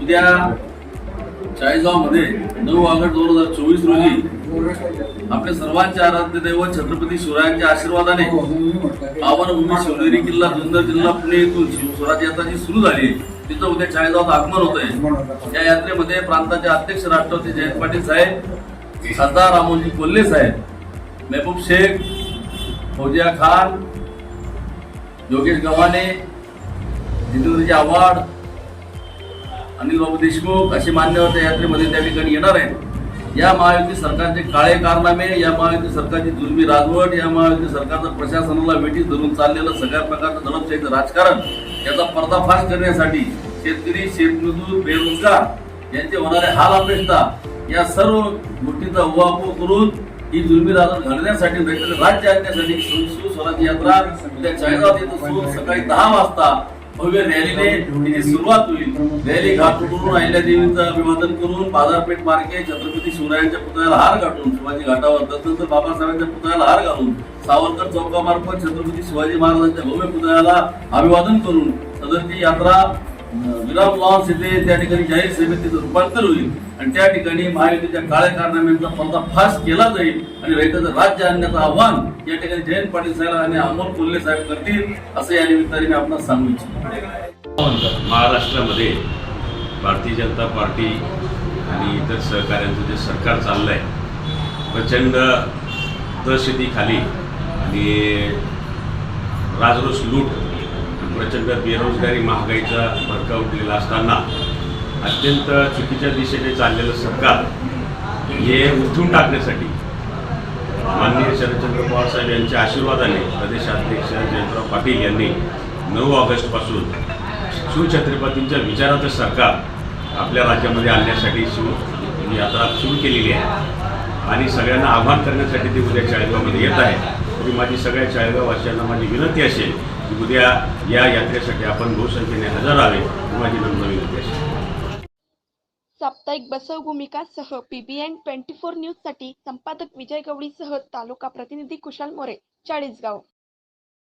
उद्या चाळीसगावमध्ये नऊ ऑगस्ट दोन हजार चोवीस रोजी आपल्या सर्वांचे आराध्य दैवत छत्रपती शिवरायांच्या आशीर्वादाने पावनभूमी शिवनेरी किल्ला जुन्नर जिल्हा पुणे येथून स्वराज यात्रा जी सुरू झाली. तिथं उद्या चाळीसगावात आगमन होत आहे या यात्रेमध्ये प्रांताचे अध्यक्ष राष्ट्रपती जयंत पाटील साहेब खासदार रामोजी कोल्हे साहेब मेहबूब शेख फौजिया खान योगेश गव्हाणे जितेंद्रजी आव्हाड अनिल बाबू देशमुख असे मान्यवर त्या यात्रेमध्ये त्या ठिकाणी येणार आहेत. या महायुती सरकारचे काळे कारनामे या महायुती सरकारची जुलमी राजवट या महायुती सरकारचं प्रशासनाला वेठीस धरून चाललेलं सगळ्या प्रकारचं दडपशाहीचं राजकारण याचा पर्दाफाश करण्यासाठी शेतकरी शेतमजूर बेरोजगार यांचे होणारे हाल अपेक्षा या सर्व गोष्टींचा उहापोह करून ही जुलमी राजवट घालण्यासाठी राज्य आणण्यासाठी शिव- स्वराज्य यात्रा उद्या चाळीसात येत असून सकाळी दहा वाजता भव्य रॅलीने तिची सुरुवात होईल रॅली घाट उतरून अहिल्यादेवींचं अभिवादन करून बाजारपेठ मार्गे छत्रपती शिवरायांच्या पुतळ्याला हार घालून शिवाजी घाटावर तसंच बाबासाहेबांच्या पुतळ्याला हार घालून सावरकर चौकामार्फत छत्रपती शिवाजी महाराजांच्या भव्य पुतळ्याला अभिवादन करून सदरची यात्रा विराम लॉन्स येथे त्या ठिकाणी जाहीर सभेत तिचं रूपांतर होईल. आणि त्या ठिकाणी महायुतीच्या काळ्या कारनाम्यांचा पर्दाफाश केला जाईल आणि रयताचं राज्य आणण्याचं आव्हान या ठिकाणी जयंत पाटील साहेब आणि अमोल कोल्हे साहेब करतील असं या निमित्ताने मी आपणास सांगू इच्छितो. महाराष्ट्रामध्ये भारतीय जनता पार्टी आणि इतर सहकाऱ्यांचं जे सरकार चाललं आहे प्रचंड दहशतीखाली आणि राजरोस लूट प्रचंड बेरोजगारी महागाईचा भडका उठलेला असताना अत्यंत चुकीच्या दिशेने चाललेलं सरकार हे उठून टाकण्यासाठी माननीय शरदचंद्र पवार साहेब यांच्या आशीर्वादाने प्रदेशाध्यक्ष जयंतराव पाटील यांनी नऊ ऑगस्टपासून शिवछत्रपतींच्या विचाराचं सरकार आपल्या राज्यामध्ये आणण्यासाठी शिव यात्रा सुरू केलेली आहे. आणि सगळ्यांना आव्हान करण्यासाठी ते उद्या चाळीसगावमध्ये येत आहे तरी माझी सगळ्या चाळीसगाववासियांना माझी विनंती असेल की उद्या या यात्रेसाठी आपण बहुसंख्येने हजर राहावे. ही माझी नम्र विनंती असेल साप्ताहिक बसव भूमिकासह पीबीएन ट्वेंटी फोर न्यूजसाठी संपादक विजय गवळीसह तालुका प्रतिनिधी कुशाल मोरे चाळीसगाव.